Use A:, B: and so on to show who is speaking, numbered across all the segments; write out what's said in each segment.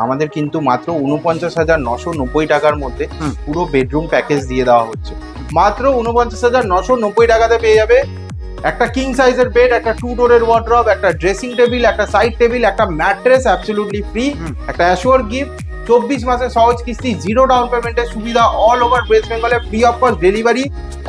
A: আমাদের কিন্তু মাত্র উনপঞ্চাশ হাজার নশো নব্বই টাকার মধ্যে পুরো বেডরুম প্যাকেজ দিয়ে দেওয়া হচ্ছে। মাত্র উনপঞ্চাশ হাজার নশো নব্বই টাকাতে পেয়ে যাবে একটা কিং সাইজের বেড একটা টু ডোরের ওয়ার্ড্রপ একটা ড্রেসিং টেবিল একটা সাইড টেবিল একটা ম্যাট্রেস অ্যাবসলিউটলি ফ্রি একটা অ্যাশোর গিফট চব্বিশ মাসের সহজ কিস্তি জিরো ডাউন পেমেন্টের সুবিধা অল ওভার ওয়েস্ট বেঙ্গলে free of cost delivery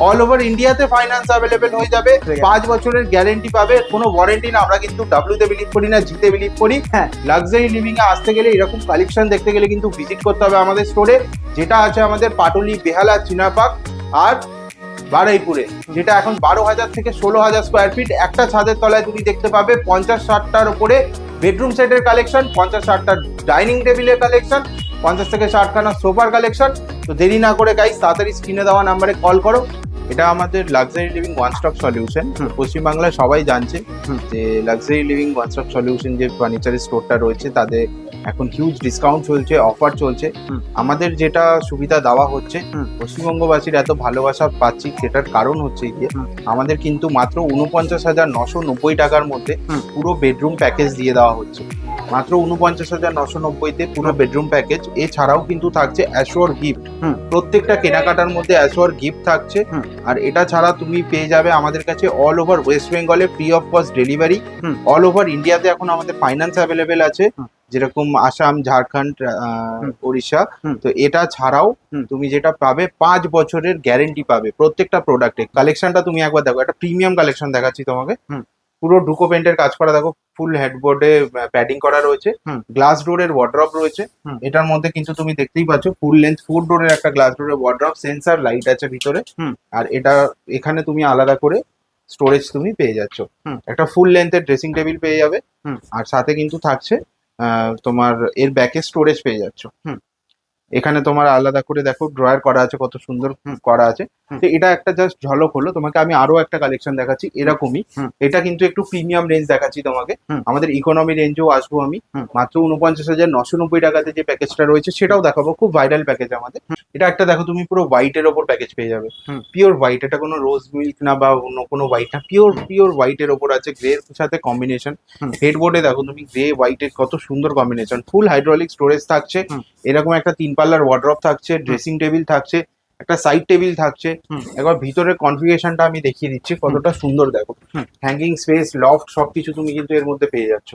A: all over ইন্ডিয়াতে ফাইন্যান্স অ্যাভেলেবেল হয়ে যাবে। পাঁচ বছরের গ্যারেন্টি পাবে কোনো ওয়ারেন্টি না। আমরা কিন্তু ডাব্লিউতে বিলিভ করি না জিতে বিলিভ করি।
B: হ্যাঁ।
A: লাক্সারি লিভিং এ আসতে গেলে এরকম কালেকশন দেখতে গেলে কিন্তু ভিজিট করতে হবে আমাদের স্টোরে যেটা আছে আমাদের পাটুলি বেহালা চিনাপাক আর বারুইপুরে। যেটা এখন বারো হাজার থেকে ষোলো হাজার স্কোয়ার ফিট একটা ছাদের তলায় তুমি দেখতে পাবে পঞ্চাশ ষাটটার উপরে বেডরুম সেটের কালেকশন পঞ্চাশ ষাটটা ডাইনিং টেবিলের কালেকশন পঞ্চাশ থেকে ষাটখানা সোফার কালেকশন তো দেরি না করে গাইস তাড়াতাড়ি স্ক্রিনে দেওয়া নাম্বারে কল করো। এটা আমাদের luxury living one stop solution পশ্চিমবাংলায় সবাই জানছে যে luxury living one stop solution যে ফার্নিচারের স্টোরটা রয়েছে তাদের এখন হিউজ ডিসকাউন্ট চলছে অফার চলছে। আমাদের যেটা সুবিধা দেওয়া হচ্ছে পশ্চিমবঙ্গবাসীর এত ভালোবাসা পাচ্ছি সেটার কারণ হচ্ছে গিয়ে আমাদের কিন্তু মাত্র উনপঞ্চাশ হাজার নশো নব্বই টাকার মধ্যে পুরো বেডরুম প্যাকেজ দিয়ে দেওয়া হচ্ছে। মাত্র উনপঞ্চাশ হাজার নশো নব্বইতে পুরো বেডরুম প্যাকেজ এছাড়াও কিন্তু থাকছে অ্যাশোর গিফট প্রত্যেকটা কেনাকাটার মধ্যে অ্যাশোর গিফট থাকছে। আর এটা ছাড়া তুমি পেয়ে যাবে আমাদের কাছে অল ওভার ওয়েস্ট বেঙ্গলে free of cost delivery all over ইন্ডিয়াতে এখন আমাদের ফাইন্যান্স অ্যাভেলেবেল আছে। যেরকম আসাম ঝাড়খণ্ড ওড়িশা তো এটা ছাড়াও তুমি যেটা পাবে পাঁচ বছরের গ্যারেন্টি পাবে প্রত্যেকটা প্রোডাক্টে কালেকশনটা তুমি একবার দেখো একটা প্রিমিয়াম কালেকশন দেখাচ্ছি তোমাকে। পুরো ডুকো পেন্টের কাজ করা দেখো ফুল হেডবোর্ডে প্যাডিং করা রয়েছে। গ্লাস ডোরের ওয়ার্ড্রপ রয়েছে। এটার মধ্যে কিন্তু তুমি দেখতেই পাচ্ছ ফুল লেন্থ ফোর ডোরের একটা গ্লাস ডোরের ওয়ার্ড্রপ সেন্সার লাইট আছে ভিতরে। আর এটা এখানে তুমি আলাদা করে স্টোরেজ তুমি পেয়ে যাচ্ছ। একটা ফুল লেন্থের ড্রেসিং টেবিল পেয়ে যাবে। আর সাথে কিন্তু থাকছে তোমার এর ব্যাকে স্টোরেজ পেয়ে যাচ্ছ
B: হুম।
A: এখানে তোমার আলাদা করে দেখো ড্রয়ার করা আছে কত সুন্দর করা আছে। তো এটা একটা জাস্ট ঝলক হলো। তোমাকে আমি আরও একটা কালেকশন দেখাচ্ছি এরকমই। এটা কিন্তু একটু প্রিমিয়াম রেঞ্জ দেখাচ্ছি তোমাকে। আমাদের ইকোনমি রেঞ্জেও আসব আমি। মাত্র উনপঞ্চাশ হাজার নশো নব্বই টাকাতে যে প্যাকেজটা রয়েছে সেটাও দেখাবো। খুব ভাইরাল প্যাকেজ আমাদের। এটা একটা দেখো তুমি পুরো হোয়াইটের ওপর প্যাকেজ পেয়ে যাবে। পিওর হোয়াইট এটা কোনো রোজ মিল্ক না বা অন্য কোনো হোয়াইট না। পিওর পিওর হোয়াইটের ওপর আছে গ্রে সাথে কম্বিনেশন হেডবোর্ডে দেখো তুমি গ্রে হোয়াইটের কত সুন্দর কম্বিনেশন ফুল হাইড্রোলিক স্টোরেজ থাকছে। এরকম একটা তিন পাল্লার ওয়ার্ড্রপ থাকছে ড্রেসিং টেবিল থাকছে একটা সাইড টেবিল থাকছে। একবার ভিতরের কনফিগারেশনটা আমি দেখিয়ে দিচ্ছি কতটা সুন্দর দেখো। হ্যাঙ্গিং স্পেস লফট সবকিছু তুমি কিন্তু এর মধ্যে পেয়ে যাচ্ছ।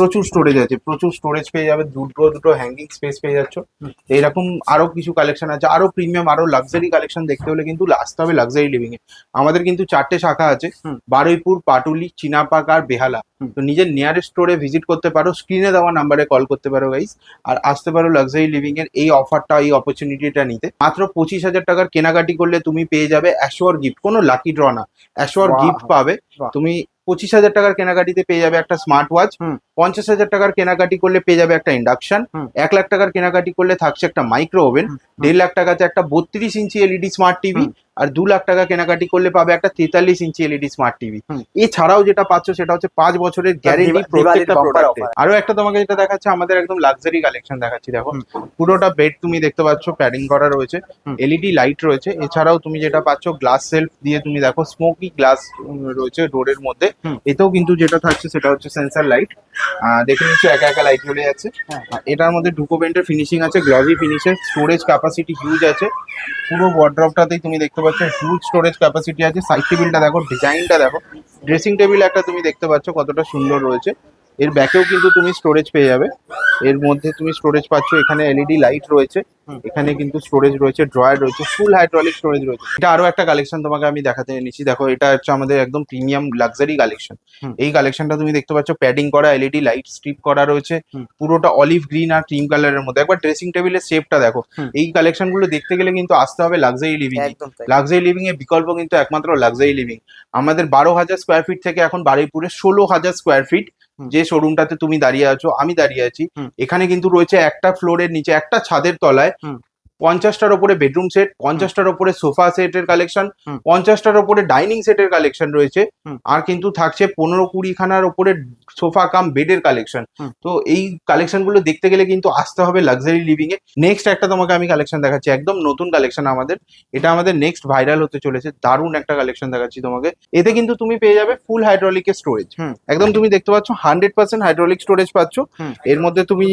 A: প্রচুর স্টোরেজ আছে প্রচুর স্টোরেজ পেয়ে যাবে দুটো দুটো হ্যাঙ্গিং স্পেস পেয়ে যাচ্ছ।
B: হুম।
A: এইরকম আরও কিছু কালেকশন আছে আরও প্রিমিয়াম আরও লাক্সারি কালেকশন দেখতে হলে কিন্তু আসতে হবে লাক্সারি লিভিং এ। আমাদের কিন্তু চারটে শাখা আছে বারুইপুর পাটুলি চিনাপাক আর বেহালা। তো নিজের নিয়ারেস্ট স্টোরে ভিজিট করতে পারো স্ক্রিনে দেওয়া নাম্বারে কল করতে পারো গাইস আর আসতে পারো লাক্সারি লিভিং এর এই অফারটা এই অপরচুনিটিটা নিতে। মাত্র পঁচিশ হাজার টাকার কেনাকাটি করলে তুমি পেয়ে যাবে অ্যাশোয়ার গিফট কোনো লাকি ড্র না। অ্যাশোয়ার গিফট পাবে তুমি পঁচিশ হাজার টাকার কেনাকাটিতে পেয়ে যাবে একটা স্মার্ট ওয়াচ পঞ্চাশ হাজার টাকার কেনাকাটি করলে পেয়ে যাবে একটা ইন্ডাকশন এক লাখ টাকার কেনাকাটি করলে থাকছে একটা মাইক্রো ওভেন দেড় লাখ টাকাতে একটা বত্রিশ ইঞ্চি এলইডি স্মার্ট টিভি। আর দু লাখ টাকা কেনাকাটি করলে পাবে একটা তেতাল্লিশ ইঞ্চি এলইডি স্মার্ট টিভি এছাড়াও যেটা পাচ্ছ সেটা হচ্ছে পাঁচ বছরের গ্যারেন্টি প্রত্যেকটা প্রোডাক্টে আরও একটা তোমাকে যেটা দেখাচ্ছে আমাদের একদম লাক্সারি কালেকশন দেখাচ্ছি দেখো। পুরোটা বেড তুমি দেখতে পাচ্ছ প্যাডিং করা রয়েছে। এলইডি লাইট রয়েছে। এছাড়াও তুমি যেটা পাচ্ছ গ্লাস সেলফ দিয়ে তুমি দেখো স্মোকি গ্লাস রয়েছে ডোরের মধ্যে। এতেও কিন্তু যেটা থাকছে সেটা হচ্ছে সেন্সার লাইট দেখে নিচ্ছ একা একা লাইট জ্বলে যাচ্ছে।
B: হ্যাঁ।
A: এটার মধ্যে ডুকো পেন্টের ফিনিশিং আছে গ্লসি ফিনিশের স্টোরেজ ক্যাপাসিটি হিউজ আছে। পুরো ওয়ার্ড্রপটাতেই তুমি দেখতে পাচ্ছ হিউজ স্টোরেজ ক্যাপাসিটি আছে। সাইড টেবিলটা দেখো ডিজাইনটা দেখো। ড্রেসিং টেবিল একটা তুমি দেখতে পাচ্ছ কতটা সুন্দর রয়েছে। এর ব্যাকেও কিন্তু তুমি স্টোরেজ পেয়ে যাবে। এর মধ্যে তুমি স্টোরেজ পাচ্ছ, এখানে এলইডি লাইট রয়েছে। এখানে কিন্তু স্টোরেজ রয়েছে ড্রয়ার রয়েছে ফুল হাইড্রোলিক স্টোরেজ রয়েছে। এটা আরও একটা কালেকশন তোমাকে আমি দেখাতে এনেছি। দেখো এটা হচ্ছে আমাদের একদম প্রিমিয়াম লাক্সারি কালেকশন। এই কালেকশনটা তুমি দেখতে পাচ্ছ প্যাডিং করা এলইডি লাইট স্ট্রিপ করা রয়েছে। পুরোটা অলিভ গ্রিন আর ক্রিম কালারের মধ্যে। একবার ড্রেসিং টেবিলের শেপটা দেখো। এই কালেকশনগুলো দেখতে গেলে কিন্তু আসতে হবে লাক্সারি লিভিং লাক্সারি লিভিং এর বিকল্প কিন্তু একমাত্র লাক্সারি লিভিং আমাদের বারো হাজার স্কোয়ার ফিট থেকে এখন বারুইপুরে ষোলো হাজার স্কোয়ার ফিট। যে শোরুমটাতে তুমি দাঁড়িয়ে আছো আমি দাঁড়িয়ে আছি। এখানে কিন্তু রয়েছে একটা ফ্লোরের নিচে একটা ছাদের তলায়
B: হুম।
A: পঞ্চাশটার ওপরে বেডরুম সেট পঞ্চাশটার ওপরে সোফা সেটের কালেকশন পঞ্চাশটার ওপরে ডাইনিং সেটের কালেকশন রয়েছে। আর কিন্তু থাকছে পনেরো কুড়ি খানার ওপরে সোফা কাম বেডের কালেকশন তো এই কালেকশনগুলো দেখতে গেলে কিন্তু আসতে হবে লাক্সারি লিভিং এ। নেক্সট একটা তোমাকে আমি কালেকশন দেখাচ্ছি একদম নতুন কালেকশন আমাদের। এটা আমাদের নেক্সট ভাইরাল হতে চলেছে দারুণ একটা কালেকশন দেখাচ্ছি তোমাকে। এতে কিন্তু তুমি পেয়ে যাবে ফুল হাইড্রোলিকের স্টোরেজ একদম তুমি দেখতে পাচ্ছ হান্ড্রেড পার্সেন্ট হাইড্রোলিক স্টোরেজ পাচ্ছ। এর মধ্যে তুমি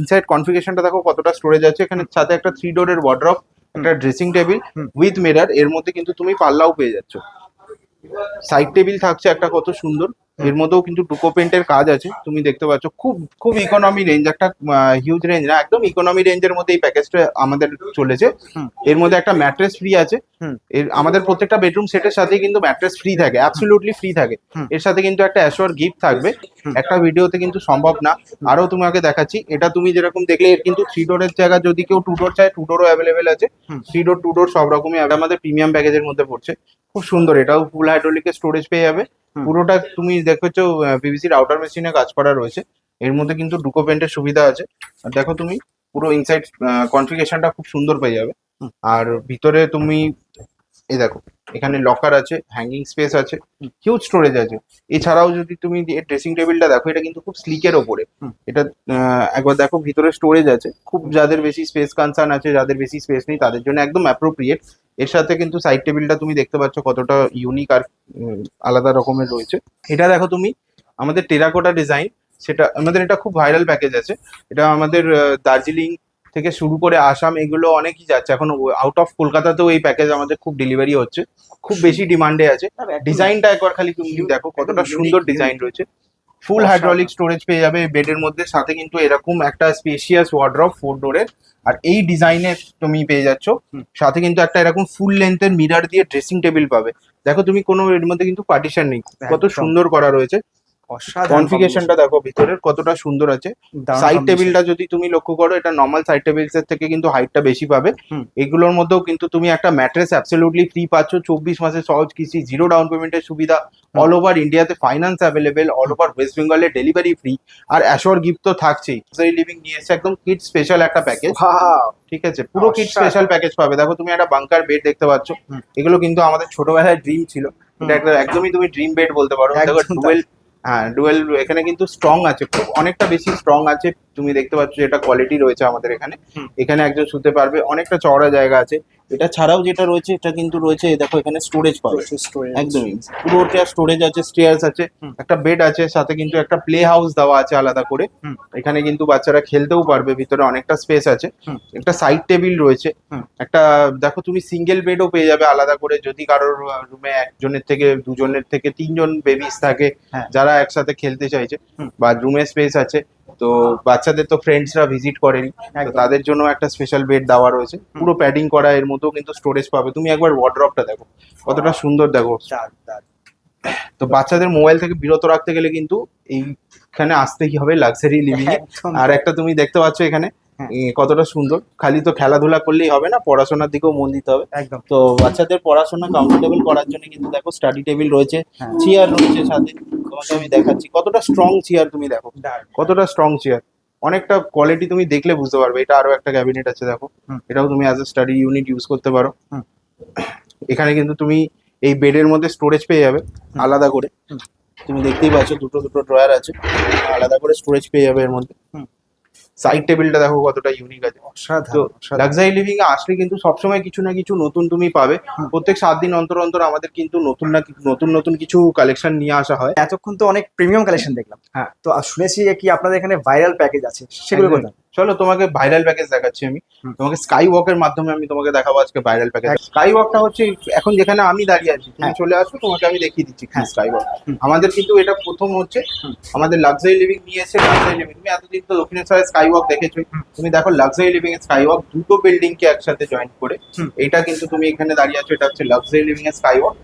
A: ইনসাইড কনফিগারেশনটা দেখো কতটা স্টোরেজ আছে। এখানে সাথে একটা থ্রি ডোরের ওয়ার্ড্রপ একটা ড্রেসিং টেবিল উইথ মিরার এর মধ্যে কিন্তু তুমি পাল্লাও পেয়ে যাচ্ছ। সাইড টেবিল থাকছে একটা কত সুন্দর। এর মধ্যেও কিন্তু টুকো পেন্টের কাজ আছে। তুমি দেখতে পাচ্ছ খুব খুব ইকোনমি রেঞ্জ একটা হিউজ রেঞ্জ না একদম ইকোনমি রেঞ্জের মধ্যে এই প্যাকেজটা আমাদের চলেছে। এর মধ্যে একটা ম্যাট্রেস ফ্রি আছে। এর আমাদের প্রত্যেকটা বেডরুম সেটের সাথে কিন্তু ম্যাট্রেস ফ্রি থাকে অ্যাবসলিউটলি ফ্রি থাকে। এর সাথে কিন্তু একটা অ্যাশোর গিফট থাকবে। একটা ভিডিওতে কিন্তু সম্ভব না। আরও তোমাকে দেখাচ্ছি এটা তুমি যেরকম দেখলে এর কিন্তু থ্রি ডোরের জায়গা যদি কেউ টু ডোর চায় টু ডোরও অ্যাভেলেবেল আছে। থ্রি ডোর টু ডোর সব রকমই। আমাদের প্রিমিয়াম প্যাকেজের মধ্যে পড়ছে। খুব সুন্দর এটাও ফুল হাইড্রোলিকের স্টোরেজ পেয়ে যাবে। পুরোটা তুমি দেখেছ পিভিসির আউটার মেশিনে কাজ করা রয়েছে। এর মধ্যে কিন্তু ডুকো পেন্টের সুবিধা আছে। দেখো তুমি পুরো ইনসাইড কনফিগেশনটা খুব সুন্দর পেয়ে যাবে। আর ভিতরে তুমি এই দেখো এখানে লকার আছে হ্যাঙ্গিং স্পেস আছে। হিউজ স্টোরেজ আছে। এছাড়াও যদি তুমি ড্রেসিং টেবিলটা দেখো এটা কিন্তু খুব স্লিকের ওপরে। এটা একবার দেখো ভিতরে স্টোরেজ আছে। খুব যাদের বেশি স্পেস কনসার্ন আছে যাদের বেশি স্পেস নেই তাদের জন্য একদম অ্যাপ্রোপ্রিয়েট এর সাথে কিন্তু সাইড টেবিলটা তুমি দেখতে পাচ্ছ কতটা ইউনিক আর আলাদা রকমের রয়েছে। এটা দেখো তুমি আমাদের টেরাকোটা ডিজাইন সেটা আমাদের এটা খুব ভাইরাল প্যাকেজ আছে। এটা আমাদের দার্জিলিং থেকে শুরু করে আসাম এগুলো অনেকই যাচ্ছে। এখন আউট অফ কলকাতাতেও এই প্যাকেজ আমাদের খুব ডেলিভারি হচ্ছে। খুব বেশি ডিমান্ডে আছে। ডিজাইনটা একবার খালি তুমি দেখো কতটা সুন্দর ডিজাইন রয়েছে। ফুল। হাইড্রোলিক স্টোরেজ পেয়ে যাবে বেডের মধ্যে। সাথে কিন্তু এরকম একটা স্পেশিয়াস ওয়ার্ড্রপ ফোর ডোরের আর এই ডিজাইনের তুমি পেয়ে যাচ্ছ। সাথে কিন্তু একটা এরকম ফুল লেন্থের মিরার দিয়ে ড্রেসিং টেবিল পাবে। দেখো তুমি কোনো এর মধ্যে কিন্তু পার্টিশন নেই। কত সুন্দর করা রয়েছে।
B: অসাধারণ
A: কনফিগেশনটা দেখো ভিতরের কতটা সুন্দর আছে। সাইড। টেবিলটা যদি তুমি লক্ষ্য করো এটা নর্মাল সাইড টেবিলস এর থেকে কিন্তু হাইটটা বেশি পাবে। এগুলোর মধ্যেও কিন্তু তুমি একটা ম্যাট্রেস অ্যাবসলিউটলি ফ্রি পাচ্ছ। চব্বিশ মাসের সহজ কিস্তি জিরো ডাউন পেমেন্টের সুবিধা। অল ওভার ইন্ডিয়াতে finance available all over west বেঙ্গলে ডেলিভারি ফ্রি আর অ্যাশোর গিফট তো থাকছেই। লিভিং নিয়ে এসে একদম কিড স্পেশাল একটা প্যাকেজ ঠিক আছে? পুরো কিড স্পেশাল প্যাকেজ পাবে। দেখো তুমি একটা বাংকার বেড দেখতে পাচ্ছ। এগুলো কিন্তু আমাদের ছোটবেলায় ড্রিম ছিল। এটা একদমই তুমি ড্রিম বেড বলতে পারো। দেখো হ্যাঁ ডুয়েল এখানে কিন্তু স্ট্রং আছে খুব অনেকটা বেশি স্ট্রং আছে তুমি দেখতে পাচ্ছ যেটা কোয়ালিটি রয়েছে আমাদের এখানে। এখানে একজন শুতে পারবে অনেকটা চওড়া জায়গা আছে। এটা ছাড়াও যেটা রয়েছে এটা কিন্তু রয়েছে দেখো এখানে স্টোরেজ পাবে। একদমই পুরোটা স্টোরেজ আছে স্টেয়ার্স আছে একটা বেড আছে সাথে কিন্তু একটা প্লে হাউস দেওয়া আছে আলাদা করে। এখানে কিন্তু বাচ্চারা খেলতেও পারবে ভিতরে অনেকটা স্পেস আছে একটা সাইড টেবিল রয়েছে একটা দেখো তুমি সিঙ্গেল বেডও পেয়ে যাবে আলাদা করে যদি কারোর রুমে একজনের থেকে দুজনের থেকে তিনজন বেবিস থাকে
B: হ্যাঁ।
A: যারা একসাথে খেলতে চাইছে। বা রুমে স্পেস আছে তো বাচ্চাদের তো ফ্রেন্ডসরা ভিজিট করেনি তো তাদের জন্য একটা স্পেশাল বেড দেওয়া রয়েছে। পুরো প্যাডিং করা এর মধ্যেও কিন্তু স্টোরেজ পাবে। তুমি একবার ওয়ার্ড্রপটা দেখো কতটা সুন্দর দেখো। তো বাচ্চাদের মোবাইল থেকে বিরত রাখতে গেলে কিন্তু এইখানে আসতেই হবে লাক্সারি লিভিং আর একটা তুমি দেখতে পাচ্ছ এখানে
B: হ্যাঁ।
A: কতটা সুন্দর। খালি তো খেলাধুলা করলেই হবে না পড়াশোনার দিকেও মন দিতে হবে।
B: একদম।
A: তো বাচ্চাদের পড়াশোনা কমফোর্টেবল করার জন্য কিন্তু দেখো স্টাডি টেবিল রয়েছে
B: হ্যাঁ।
A: চেয়ার রয়েছে সাথে। তোমাকে আমি দেখাচ্ছি। কতটা স্ট্রং চেয়ার তুমি দেখো। কতটা স্ট্রং চেয়ার অনেকটা কোয়ালিটি তুমি দেখলে বুঝতে পারবে। এটা আরও একটা ক্যাবিনেট আছে দেখো। এটাও তুমি as a study unit use করতে পারো। এখানে কিন্তু তুমি এই বেডের মধ্যে স্টোরেজ পেয়ে যাবে আলাদা করে। তুমি দেখতেই পাচ্ছ দুটো দুটো ড্রয়ার আছে। আলাদা করে স্টোরেজ পেয়ে যাবে এর মধ্যে। সাইড টেবিলটা দেখো কতটা ইউনিক আছে তো। লাক্সারি লিভিং এ আসলে কিন্তু সবসময় কিছু না কিছু নতুন তুমি পাবে প্রত্যেক সাত দিন অন্তর অন্তর আমাদের কিন্তু নতুন না নতুন নতুন কিছু কালেকশন নিয়ে আসা হয়
B: এতক্ষণ তো অনেক প্রিমিয়াম কালেকশন দেখলাম
A: হ্যাঁ।
B: তো শুনেছি কি আপনাদের এখানে ভাইরাল প্যাকেজ আছে সেগুলো। কোথায়
A: চলো তোমাকে ভাইরাল প্যাকেজ দেখাচ্ছি আমি। তোমাকে স্কাই ওয়াকের মাধ্যমে আমি তোমাকে দেখাবো আজকে ভাইরাল প্যাকেজ স্কাই ওয়াকটা হচ্ছে এখন যেখানে আমি দাঁড়িয়ে আছি তুমি
B: হ্যাঁ।
A: চলে আসো তোমাকে আমি দেখিয়ে দিচ্ছি
B: হ্যাঁ।
A: স্কাই ওয়াক আমাদের কিন্তু এটা প্রথম হচ্ছে আমাদের লাক্সারি লিভিং নিয়ে এসে লাক্সারি লিভিং তুমি এতদিন তো দক্ষিণেশ্বরের স্কাই ওয়াক দেখেছ তুমি দেখো লাক্সারি লিভিং এর স্কাই ওয়াক দুটো বিল্ডিং কে একসাথে জয়েন করে। এটা কিন্তু তুমি এখানে দাঁড়িয়ে আছো এটা হচ্ছে লাক্সারি লিভিং এর স্কাই ওয়াক।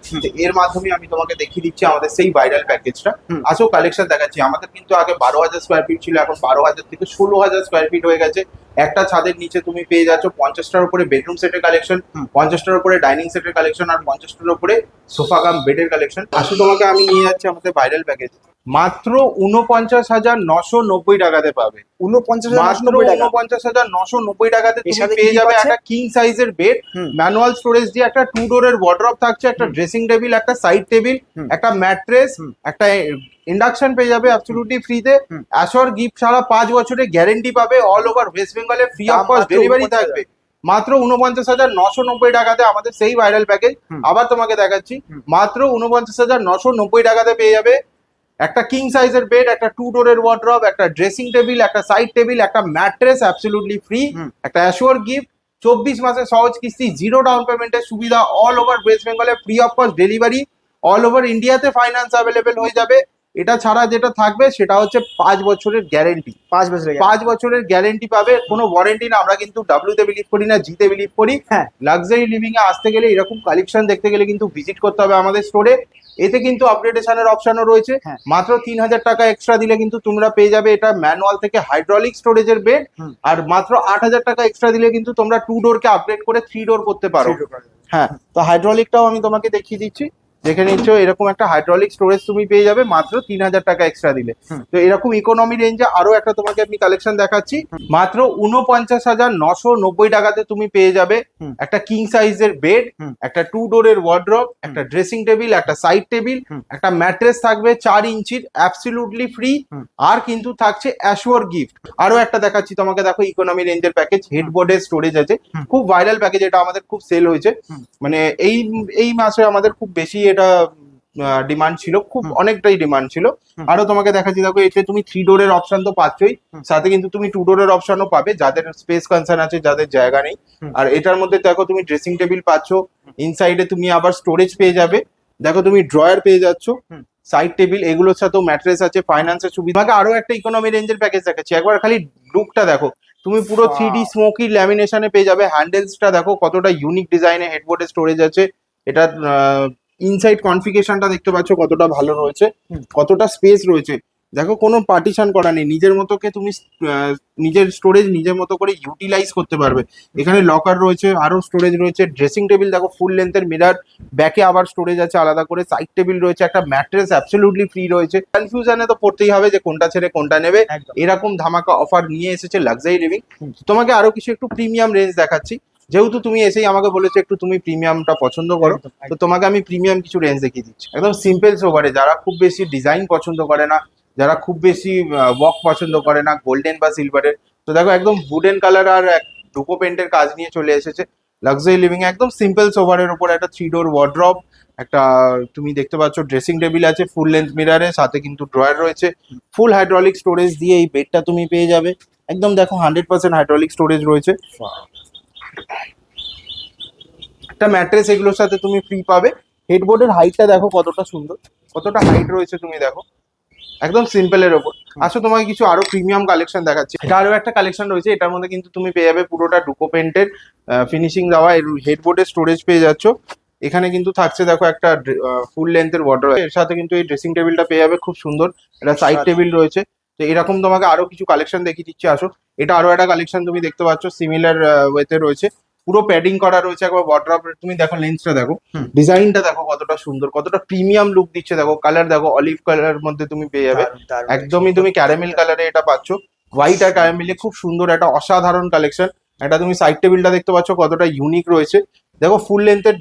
A: এর মাধ্যমে আমি তোমাকে দেখিয়ে দিচ্ছি আমাদের সেই ভাইরাল প্যাকেজটা। আসো কালেকশন দেখাচ্ছি। আমাদের কিন্তু আগে বারো হাজার স্কোয়ার ফিট ছিল এখন বারো হাজার থেকে ষোলো হাজার স্কোয়ার ফিট হয়ে গেছে। একটা ছাদের নিচে তুমি পেয়ে যাচ্ছ পঞ্চাশটার উপরে বেডরুম সেটের কালেকশন পঞ্চাশটার উপরে ডাইনিং সেটের কালেকশন আর পঞ্চাশটার উপরে সোফা কাম বেডের কালেকশন আসলে তোমাকে আমি নিয়ে যাচ্ছি আমাদের ভাইরাল প্যাকেজ মাত্র উনপঞ্চাশ হাজার নশো নব্বই টাকাতে পাবে।
B: উনপঞ্চাশ হাজার
A: মাত্র
B: নব্বই
A: উনপঞ্চাশ হাজার নশো নব্বই টাকাতে তুমি পেয়ে যাবে একটা কিং সাইজের বেড ম্যানুয়াল স্টোরেজ দিয়ে একটা টু ডোরের ওয়ার্ড্রপ থাকছে একটা ড্রেসিং টেবিল একটা সাইড টেবিল একটা ম্যাট্রেস একটা ইন্ডাকশন পেয়ে যাবে অ্যাবসলিউটলি ফ্রিতে। অ্যাশোর গিফট ছাড়া পাঁচ বছরের গ্যারেন্টি পাবে অল ওভার ওয়েস্ট বেঙ্গলে ফ্রি অফ কস্ট ডেলিভারি থাকবে। মাত্র উনপঞ্চাশ হাজার নশো নব্বই টাকাতে আমাদের সেই ভাইরাল প্যাকেজ আবার তোমাকে দেখাচ্ছি মাত্র উনপঞ্চাশ হাজার নশো নব্বই টাকাতে পেয়ে যাবে। একটা কিং সাইজের বেড একটা টু ডোরের ওয়ার্ড্রপ একটা ড্রেসিং টেবিল একটা সাইড টেবিল একটা ম্যাট্রেস অ্যাবসলিউটলি ফ্রি একটা অ্যাশোর গিফট চব্বিশ মাসের সহজ কিস্তি জিরো ডাউন পেমেন্টের সুবিধা অল ওভার ওয়েস্ট বেঙ্গলে free of cost delivery all over ইন্ডিয়াতে ফাইন্যান্স অ্যাভেলেবেল হয়ে যাবে। এটা ছাড়া যেটা থাকবে সেটা হচ্ছে পাঁচ বছরের গ্যারেন্টি
B: পাঁচ বছরের
A: পাঁচ বছরের গ্যারেন্টি পাবে কোনো ওয়ারেন্টি না। আমরা কিন্তু ডাব্লিউতে বিলিভ করি না জিতে বিলিভ করি।
B: হ্যাঁ।
A: লাক্সারি লিভিং এ আসতে গেলে এরকম কালেকশন দেখতে গেলে কিন্তু ভিজিট করতে হবে আমাদের স্টোরে এতে কিন্তু আপগ্রেডেশনের অপশনও রয়েছে।
B: হ্যাঁ।
A: মাত্র তিন হাজার টাকা এক্সট্রা দিলে কিন্তু তোমরা পেয়ে যাবে এটা ম্যানুয়াল থেকে হাইড্রোলিক স্টোরেজের বেড আর মাত্র আট হাজার টাকা এক্সট্রা দিলে কিন্তু তোমরা টু ডোরকে আপগ্রেড করে থ্রি ডোর করতে পারো। হ্যাঁ। তো হাইড্রোলিকটাও আমি তোমাকে দেখিয়ে দিচ্ছি। দেখে নিচ্ছ এরকম একটা হাইড্রোলিক স্টোরেজ তুমি পেয়ে যাবে মাত্র তিন হাজার টাকা এক্সট্রা দিলে। তো এরকম ইকোনমি রেঞ্জে আরও একটা তোমাকে আমি কালেকশন দেখাচ্ছি। মাত্র উনপঞ্চাশ হাজার নশো নব্বই টাকাতে তুমি পেয়ে যাবে একটা কিং সাইজের বেড একটা টু ডোরের ওয়ার্ড্রপ একটা ড্রেসিং টেবিল একটা সাইড টেবিল একটা ম্যাট্রেস থাকবে চার ইঞ্চির অ্যাবসলিউটলি ফ্রি আর কিন্তু থাকছে অ্যাশোর গিফট আরও একটা দেখাচ্ছি তোমাকে দেখো ইকোনমি রেঞ্জের প্যাকেজ হেডবোর্ডের স্টোরেজ আছে। খুব ভাইরাল প্যাকেজ এটা আমাদের খুব সেল হয়েছে। মানে এই এই মাসে আমাদের খুব বেশি এটা ডিমান্ড ছিল খুব অনেকটাই ডিমান্ড ছিল। আরও তোমাকে দেখাচ্ছি দেখো এতে তুমি থ্রি ডোরের অপশন তো পাচ্ছই। সাথে কিন্তু তুমি টু ডোরের অপশনও পাবে যাদের স্পেস কনসার্ন আছে যাদের জায়গা নেই। আর এটার মধ্যে দেখো তুমি ড্রেসিং টেবিল পাচ্ছ। ইনসাইডে তুমি আবার স্টোরেজ পেয়ে যাবে। দেখো তুমি ড্রয়ার পেয়ে যাচ্ছ। সাইড টেবিল এগুলোর সাথেও ম্যাট্রেস আছে ফাইন্যান্সের সুবিধা। আরও একটা ইকোনমি রেঞ্জের প্যাকেজ দেখাচ্ছি। একবার খালি লুকটা দেখো। তুমি পুরো. থ্রি ডি স্মোকি ল্যামিনেশনে পেয়ে যাবে। হ্যান্ডেলসটা দেখো কতটা ইউনিক ডিজাইনে হেডবোর্ডে স্টোরেজ আছে। এটা ইনসাইড কনফিগেশনটা দেখতে পাচ্ছ কতটা ভালো রয়েছে কতটা স্পেস রয়েছে। দেখো কোনো পার্টিশন করা নেই। নিজের মতোকে তুমি আহ, নিজের স্টোরেজ নিজের মতো করে ইউটিলাইজ করতে পারবে। এখানে লকার রয়েছে আরও স্টোরেজ রয়েছে। ড্রেসিং টেবিল দেখো ফুল লেন্থের মিরার ব্যাকে আবার স্টোরেজ আছে আলাদা করে। সাইড টেবিল রয়েছে একটা ম্যাট্রেস অ্যাবসলিউটলি ফ্রি রয়েছে। কনফিউশনে তো পড়তেই হবে যে কোনটা ছেড়ে কোনটা নেবে। এরকম ধামাকা অফার নিয়ে এসেছে লাক্সারি লিভিং তোমাকে আরও কিছু একটু প্রিমিয়াম রেঞ্জ দেখাচ্ছি। যেহেতু তুমি এসেই আমাকে বলেছ একটু তুমি প্রিমিয়ামটা পছন্দ করো তো তোমাকে আমি প্রিমিয়াম কিছু রেঞ্জ দেখিয়ে দিচ্ছি। একদম সিম্পল সোভারে যারা খুব বেশি ডিজাইন পছন্দ করে না যারা খুব বেশি ওয়াক পছন্দ করে না গোল্ডেন বা সিলভারের তো দেখো একদম উডেন কালার আর ডুপো পেন্টের কাজ নিয়ে চলে এসেছে। লাক্সারি লিভিং একদম সিম্পল সোভারের উপর একটা থ্রি ডোর ওয়ার্ড্রপ একটা তুমি দেখতে পাচ্ছ ড্রেসিং টেবিল আছে ফুল লেন্থ মিরারে সাথে কিন্তু ড্রয়ার রয়েছে। ফুল হাইড্রোলিক স্টোরেজ দিয়ে এই বেডটা তুমি পেয়ে যাবে। একদম দেখো হান্ড্রেড পার্সেন্ট হাইড্রোলিক স্টোরেজ রয়েছে। একটা ম্যাট্রেস এগুলোর সাথে তুমি ফ্রি পাবে। হেডবোর্ডের হাইটটা দেখো কতটা সুন্দর। কতটা হাইট রয়েছে তুমি দেখো। একদম সিম্পলের ওপর। আসো তোমাকে কিছু আরও প্রিমিয়াম কালেকশন দেখাচ্ছি। এটা আরও একটা কালেকশন রয়েছে। এটার মধ্যে কিন্তু তুমি পেয়ে যাবে পুরোটা ডুকো পেন্টের ফিনিশিং দেওয়া। হেডবোর্ডের স্টোরেজ পেয়ে যাচ্ছ। এখানে কিন্তু থাকছে দেখো একটা ফুল লেন্থের ওয়াটার এর সাথে কিন্তু এই ড্রেসিং টেবিলটা পেয়ে যাবে। খুব সুন্দর। একটা সাইড
B: আচ্ছা।
A: টেবিল রয়েছে। তো এরকম তোমাকে আরও কিছু কালেকশন দেখিয়ে দিচ্ছি আসো। এটা আরও একটা কালেকশন তুমি দেখতে পাচ্ছ সিমিলার ওয়েতে রয়েছে। পুরো প্যাডিং করা রয়েছে একবার ওয়াটার তুমি দেখো লেন্সটা দেখো। ডিজাইনটা দেখো কতটা সুন্দর কতটা প্রিমিয়াম লুক দিচ্ছে দেখো কালার দেখো অলিভ কালার মধ্যে তুমি পেয়ে যাবে। একদমই তুমি ক্যারামেল কালারে এটা পাচ্ছ। হোয়াইট আর ক্যারামেলে খুব সুন্দর একটা অসাধারণ কালেকশন এটা তুমি সাইড টেবিলটা দেখতে পাচ্ছ কতটা ইউনিক রয়েছে। দেখো ফুল লেন্থের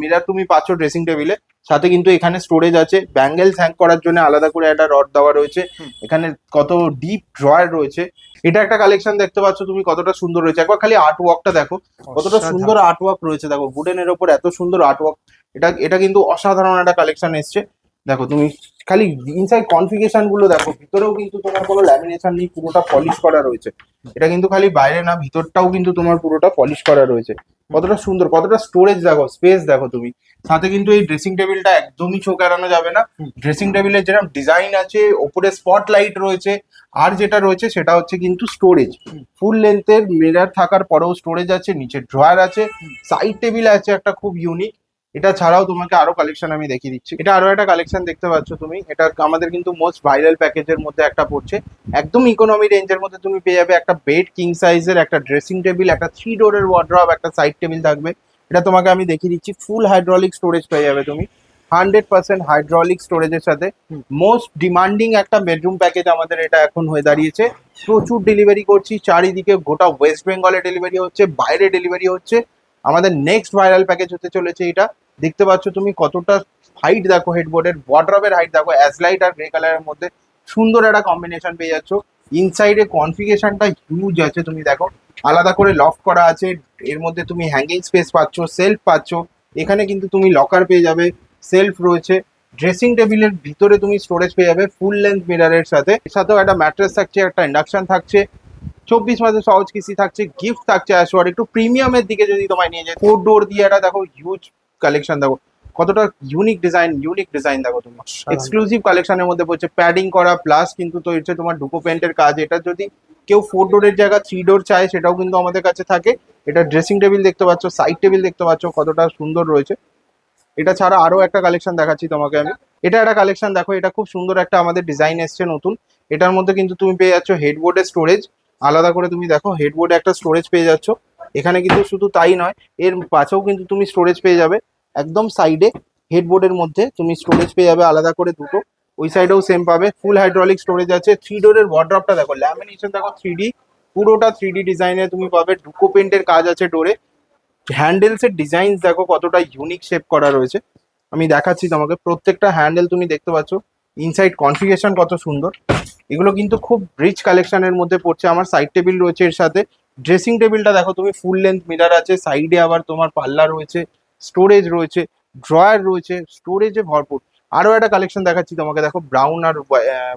A: মিরার তুমি পাচ্ছ ড্রেসিং টেবিলে সাথে কিন্তু এখানে স্টোরেজ আছে। ব্যাঙ্গেল হ্যাং করার জন্য আলাদা করে একটা রড দেওয়া রয়েছে। এখানে কত ডিপ ড্রয়ার রয়েছে। এটা একটা কালেকশন দেখতে পাচ্ছ তুমি কতটা সুন্দর রয়েছে। একবার খালি আর্ট ওয়ার্কটা দেখো। কতটা সুন্দর আর্ট ওয়ার্ক রয়েছে। দেখো গুডেনের ওপর এত সুন্দর আর্ট ওয়ার্ক এটা এটা কিন্তু অসাধারণ একটা কালেকশন এসছে। দেখো তুমি খালি ইনসাইড কনফিগেশনগুলো দেখো ভিতরেও কিন্তু তোমার কোনো ল্যামিনেশন নেই পুরোটা পলিশ করা রয়েছে। এটা কিন্তু খালি বাইরে না ভিতরটাও কিন্তু তোমার পুরোটা পলিশ করা রয়েছে। কতটা সুন্দর কতটা স্টোরেজ দেখো স্পেস দেখো তুমি। সাথে কিন্তু এই ড্রেসিং টেবিলটা একদমই চোখ এড়ানো যাবে না। ড্রেসিং টেবিলের যেরকম ডিজাইন আছে ওপরে স্পট লাইট রয়েছে আর যেটা রয়েছে সেটা হচ্ছে কিন্তু স্টোরেজ। ফুল লেন্থের মিরার থাকার পরেও স্টোরেজ আছে নিচে ড্রয়ার আছে সাইড টেবিল আছে একটা খুব ইউনিক এটা ছাড়াও তোমাকে আরও কালেকশন আমি দেখিয়ে দিচ্ছি। এটা আরও একটা কালেকশন দেখতে পাচ্ছ তুমি। এটা আমাদের কিন্তু মোস্ট ভাইরাল প্যাকেজের মধ্যে একটা পড়ছে। একদম ইকোনমি রেঞ্জের মধ্যে তুমি পেয়ে যাবে একটা বেড কিং সাইজের একটা ড্রেসিং টেবিল একটা থ্রি ডোরের ওয়ার্ড্রপ একটা সাইড টেবিল থাকবে। এটা তোমাকে আমি দেখিয়ে দিচ্ছি। ফুল হাইড্রোলিক স্টোরেজ পেয়ে যাবে তুমি। হান্ড্রেড পার্সেন্ট হাইড্রোলিক স্টোরেজের সাথে। মোস্ট ডিমান্ডিং একটা বেডরুম প্যাকেজ আমাদের এটা এখন হয়ে দাঁড়িয়েছে। প্রচুর ডেলিভারি করছি। চারিদিকে গোটা ওয়েস্ট বেঙ্গলে ডেলিভারি হচ্ছে, বাইরে ডেলিভারি হচ্ছে। আমাদের নেক্সট ভাইরাল প্যাকেজ হতে চলেছে এটা। দেখতে পাচ্ছ তুমি কতটা হাইট দেখো হেডবোর্ডের ওয়ার্ড্রবের হাইট দেখো অ্যাজ লাইট আর গ্রে কালারের মধ্যে। সুন্দর একটা কম্বিনেশন পেয়ে যাচ্ছ। ইনসাইডে কনফিগেশনটা হিউজ আছে, তুমি দেখো। আলাদা করে লক করা আছে, এর মধ্যে তুমি হ্যাঙ্গিং স্পেস পাচ্ছ সেলফ পাচ্ছ। এখানে কিন্তু তুমি লকার পেয়ে যাবে সেলফ রয়েছে। ড্রেসিং টেবিলের ভিতরে তুমি স্টোরেজ পেয়ে যাবে ফুল লেন্থ মিরারের সাথে। এর সাথেও একটা ম্যাট্রেস থাকছে, একটা ইন্ডাকশন থাকছে। চব্বিশ মাসে সহজ কিস্তি থাকছে গিফট থাকছে অ্যাশোয়ার একটু প্রিমিয়ামের দিকে যদি তোমায় নিয়ে যায় ফোর ডোর দিয়ে একটা, দেখো হিউজ কালেকশন দেখো। কতটা ইউনিক ডিজাইন ইউনিক ডিজাইন দেখো তুমি। এক্সক্লুসিভ কালেকশনের মধ্যে পড়ছে প্যাডিং করা প্লাস কিন্তু তো হচ্ছে তোমার ডুকো পেন্টের কাজ। এটা যদি কেউ ফোর ডোরের জায়গা থ্রি ডোর চায় সেটাও কিন্তু আমাদের কাছে থাকে। এটা ড্রেসিং টেবিল দেখতে পাচ্ছ সাইড টেবিল দেখতে পাচ্ছ কতটা সুন্দর রয়েছে। এটা ছাড়া আরও একটা কালেকশন দেখাচ্ছি তোমাকে আমি। এটা একটা কালেকশন দেখো এটা খুব সুন্দর একটা আমাদের ডিজাইন এসছে নতুন। এটার মধ্যে কিন্তু তুমি পেয়ে যাচ্ছ হেডবোর্ডের স্টোরেজ আলাদা করে তুমি দেখো হেডবোর্ডে একটা স্টোরেজ পেয়ে যাচ্ছ। এখানে কিন্তু শুধু তাই নয় এর পাশেও কিন্তু তুমি স্টোরেজ পেয়ে যাবে। একদম সাইডে হেডবোর্ডের মধ্যে তুমি স্টোরেজ পেয়ে যাবে আলাদা করে দুটো। ওই সাইডেও সেম পাবে। ফুল হাইড্রোলিক স্টোরেজ আছে। থ্রি ডোরের ওয়ার্ড্রপটা দেখো ল্যামিনেশন দেখো থ্রি পুরোটা থ্রি ডি ডিজাইনে তুমি পাবে। ডুকো পেন্টের কাজ আছে ডোরে হ্যান্ডেলস এর ডিজাইন দেখো কতটা ইউনিক শেপ করা রয়েছে। আমি দেখাচ্ছি তোমাকে। প্রত্যেকটা হ্যান্ডেল তুমি দেখতে পাচ্ছ। ইনসাইড কনফিগেশন কত সুন্দর। এগুলো কিন্তু খুব রিচ কালেকশনের মধ্যে পড়ছে। আমার সাইড টেবিল রয়েছে এর সাথে। ড্রেসিং টেবিলটা দেখো তুমি ফুল লেন্থ মিরার আছে। সাইডে আবার তোমার পাল্লা রয়েছে। স্টোরেজ রয়েছে ড্রয়ার রয়েছে স্টোরেজে ভরপুর। আরও একটা কালেকশন দেখাচ্ছি তোমাকে দেখো ব্রাউন আর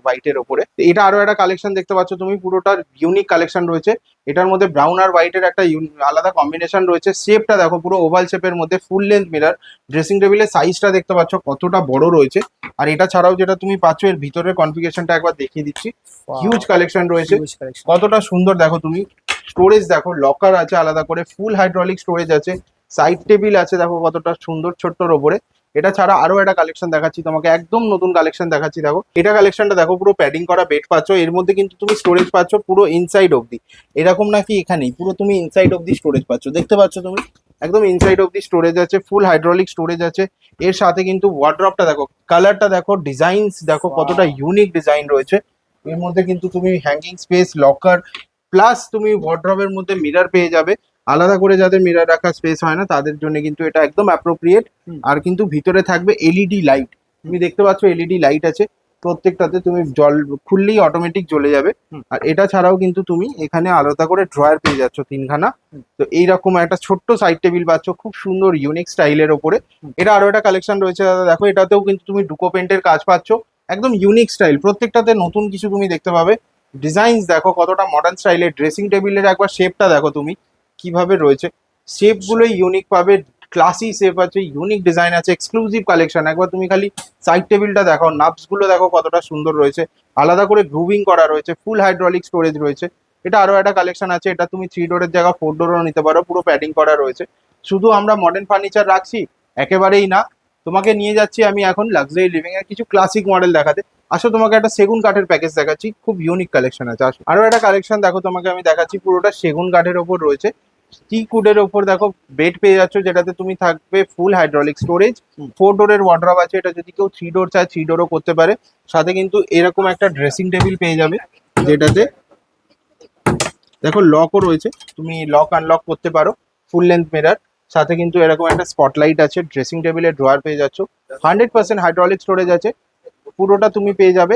A: হোয়াইটের ওপরে। এটা আরও একটা কালেকশন দেখতে পাচ্ছ তুমি পুরোটা ইউনিক কালেকশন রয়েছে। এটার মধ্যে ব্রাউন আর হোয়াইটের একটা আলাদা কম্বিনেশন রয়েছে। শেপটা দেখো পুরো ওভাল শেপের মধ্যে ফুল লেন্থ মিরার ড্রেসিং টেবিলের সাইজটা দেখতে পাচ্ছ কতটা বড় রয়েছে। আর এটা ছাড়াও যেটা তুমি পাচ্ছ এর ভিতরের কনফিগেশনটা একবার দেখিয়ে দিচ্ছি। হিউজ কালেকশন রয়েছে। কতটা সুন্দর দেখো তুমি। স্টোরেজ দেখো লকার আছে আলাদা করে ফুল হাইড্রোলিক স্টোরেজ আছে। সাইড টেবিল আছে দেখো কতটা সুন্দর ছোট্টর ওপরে। এটা ছাড়া আরও একটা কালেকশন দেখাচ্ছি তোমাকে একদম নতুন কালেকশন দেখাচ্ছি দেখো। এটা কালেকশনটা দেখো পুরো প্যাডিং করা বেড পাচ্ছ এর মধ্যে কিন্তু তুমি স্টোরেজ পাচ্ছ পুরো ইনসাইড অবধি। এরকম নাকি এখানেই পুরো তুমি ইনসাইড অবধি স্টোরেজ পাচ্ছ দেখতে পাচ্ছ তুমি? একদম ইনসাইড অবধি স্টোরেজ আছে ফুল হাইড্রোলিক স্টোরেজ আছে। এর সাথে কিন্তু ওয়ার্ড্রপটা দেখো কালারটা দেখো ডিজাইনস দেখো কতটা ইউনিক ডিজাইন রয়েছে। এর মধ্যে কিন্তু তুমি হ্যাঙ্গিং স্পেস লকার প্লাস তুমি ওয়ার্ড্রবের মধ্যে মিরর পেয়ে যাবে। আলাদা করে যাদের মিরর রাখার স্পেস হয় না তাদের জন্য কিন্তু এটা একদম অ্যাপ্রোপ্রিয়েট আর কিন্তু ভিতরে থাকবে এলইডি লাইট তুমি দেখতে পাচ্ছ এলইডি লাইট আছে প্রত্যেকটাতে তুমি জল খুললেই অটোমেটিক জ্বলে যাবে। আর এটা ছাড়াও কিন্তু তুমি এখানে আলাদা করে ড্রয়ার পেয়ে যাচ্ছ তিনখানা। তো এইরকম একটা ছোট্ট সাইড টেবিল পাচ্ছ খুব সুন্দর ইউনিক স্টাইলের ওপরে। এটা আরও একটা কালেকশন রয়েছে দাদা। দেখো এটাতেও কিন্তু তুমি ডুকো পেন্টের কাজ পাচ্ছ। একদম ইউনিক স্টাইল প্রত্যেকটাতে নতুন কিছু তুমি দেখতে পাবে। ডিজাইনস দেখো কতটা মডার্ন স্টাইলের ড্রেসিং টেবিলের একবার শেপটা দেখো তুমি। কীভাবে রয়েছে? শেপগুলোই ইউনিক পাবে। ক্লাসি শেপ আছে ইউনিক ডিজাইন আছে এক্সক্লুসিভ কালেকশন একবার তুমি খালি সাইড টেবিলটা দেখো নাপসগুলো দেখো কতটা সুন্দর রয়েছে। আলাদা করে গ্রুভিং করা রয়েছে ফুল হাইড্রোলিক স্টোরেজ রয়েছে। এটা আরও একটা কালেকশন আছে, এটা তুমি থ্রি ডোরের জায়গা ফোর ডোরও নিতে পারো, পুরো প্যাডিং করা রয়েছে। শুধু আমরা মডার্ন ফার্নিচার রাখছি, একেবারেই না। তোমাকে নিয়ে যাচ্ছি আমি এখন লাক্সারি লিভিং এর কিছু ক্লাসিক মডেল দেখাতে। আসো তোমাকে একটা সেগুন কাঠের প্যাকেজ দেখাচ্ছি, খুব ইউনিক কালেকশন আছে। আসো। আরও একটা কালেকশন দেখো তোমাকে আমি দেখাচ্ছি, পুরোটা সেগুন কাঠের ওপর রয়েছে। টিক উডের ওপর দেখো বেড পেয়ে যাচ্ছ যেটাতে তুমি থাকবে ফুল হাইড্রোলিক স্টোরেজ ফোর ডোরের ওয়ার্ড্রপ আছে এটা যদি কেউ থ্রি ডোর চায় থ্রি ডোরও করতে পারে। সাথে কিন্তু এরকম একটা ড্রেসিং টেবিল পেয়ে যাবে যেটাতে দেখো লকও রয়েছে তুমি লক আনলক করতে পারো ফুল লেন্থ মিরার সাথে কিন্তু এরকম একটা স্পটলাইট আছে ড্রেসিং টেবিলের ড্রয়ার পেয়ে যাচ্ছ। হান্ড্রেড পার্সেন্ট হাইড্রোলিক স্টোরেজ আছে পুরোটা তুমি পেয়ে যাবে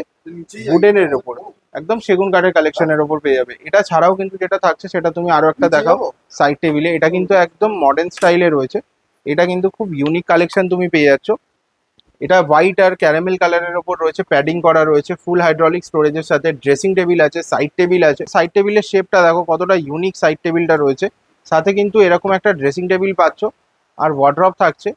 A: উডেনের ওপর। একদম সেগুন কাঠের কালেকশনের ওপর পেয়ে যাবে। এটা ছাড়াও কিন্তু যেটা থাকছে সেটা তুমি আরও একটা দেখাও সাইড টেবিলে এটা কিন্তু একদম মডার্ন স্টাইলে রয়েছে। এটা কিন্তু খুব ইউনিক কালেকশন তুমি পেয়ে যাচ্ছ। এটা হোয়াইট আর ক্যারামেল কালারের ওপর রয়েছে প্যাডিং করা রয়েছে ফুল হাইড্রোলিক স্টোরেজের সাথে ড্রেসিং টেবিল আছে সাইড টেবিল আছে। সাইড টেবিলের শেপটা দেখো কতটা ইউনিক সাইড টেবিলটা রয়েছে। সাথে কিন্তু এরকম একটা ড্রেসিং টেবিল পাচ্ছ। আর ওয়ার্ড্রপ থাকছে।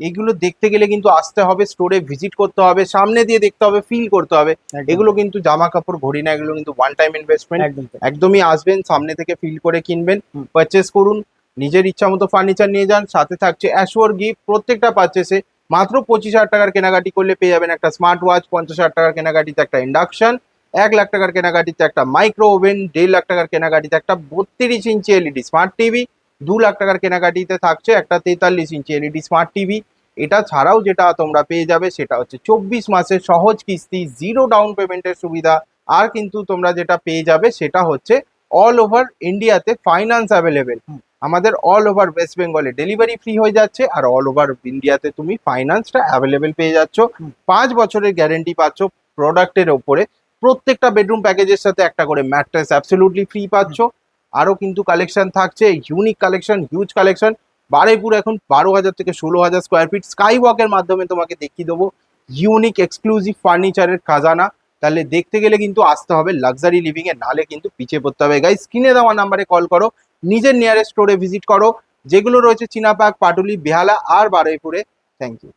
A: এগুলো দেখতে গেলে কিন্তু আসতে হবে স্টোরে ভিজিট করতে হবে সামনে দিয়ে দেখতে হবে ফিল করতে হবে। এগুলো কিন্তু জামা কাপড় ঘড়ি না এগুলো কিন্তু ওয়ান টাইম ইনভেস্টমেন্ট একদমই আসবেন সামনে থেকে ফিল করে কিনবেন পারচেস করুন নিজের ইচ্ছা মতো ফার্নিচার নিয়ে যান সাথে থাকছে অ্যাশোর গিফট প্রত্যেকটা পারচেসে মাত্র পঁচিশ হাজার টাকার কেনাকাটি করলে পেয়ে যাবেন একটা স্মার্ট ওয়াচ পঞ্চাশ হাজার টাকার কেনাকাটিতে একটা ইন্ডাকশন এক লাখ টাকার কেনাকাটিতে একটা মাইক্রো ওভেন দেড় লাখ টাকার কেনাকাটিতে একটা বত্রিশ ইঞ্চি এলইডি স্মার্ট টিভি দু লাখ টাকার কেনাকাটিতে থাকছে একটা তেতাল্লিশ ইঞ্চি এলইডি স্মার্ট টিভি এটা ছাড়াও যেটা তোমরা পেয়ে যাবে সেটা হচ্ছে চব্বিশ মাসের সহজ কিস্তি জিরো ডাউন পেমেন্টের সুবিধা। আর কিন্তু তোমরা যেটা পেয়ে যাবে সেটা হচ্ছে অল ওভার ইন্ডিয়াতে ফাইন্যান্স অ্যাভেলেবেল আমাদের অল ওভার ওয়েস্ট বেঙ্গলে ডেলিভারি ফ্রি হয়ে যাচ্ছে আর অল ওভার ইন্ডিয়াতে তুমি ফাইন্যান্সটা অ্যাভেলেবেল পেয়ে যাচ্ছ। পাঁচ বছরের গ্যারেন্টি পাচ্ছ প্রোডাক্টের ওপরে। প্রত্যেকটা বেডরুম প্যাকেজের সাথে একটা করে ম্যাট্রেস অ্যাবসলিউটলি ফ্রি পাচ্ছ। আরও কিন্তু কালেকশন থাকছে unique collection huge collection Baruipur এখন বারো হাজার থেকে ষোলো হাজার স্কোয়ার ফিট স্কাই ওয়াকের মাধ্যমে তোমাকে দেখিয়ে দেবো। ইউনিক এক্সক্লুসিভ ফার্নিচারের খাজানা। তাহলে দেখতে গেলে কিন্তু আসতে হবে লাক্সারি লিভিংয়ে নালে কিন্তু পিছিয়ে পড়তে হবে। গাই স্ক্রিনে দেওয়া নাম্বারে কল করো, নিজের নিয়ারেস্ট স্টোরে ভিজিট করো। যেগুলো রয়েছে চিনাপাক, পাটুলি, বেহালা আর বারুইপুরে। Thank you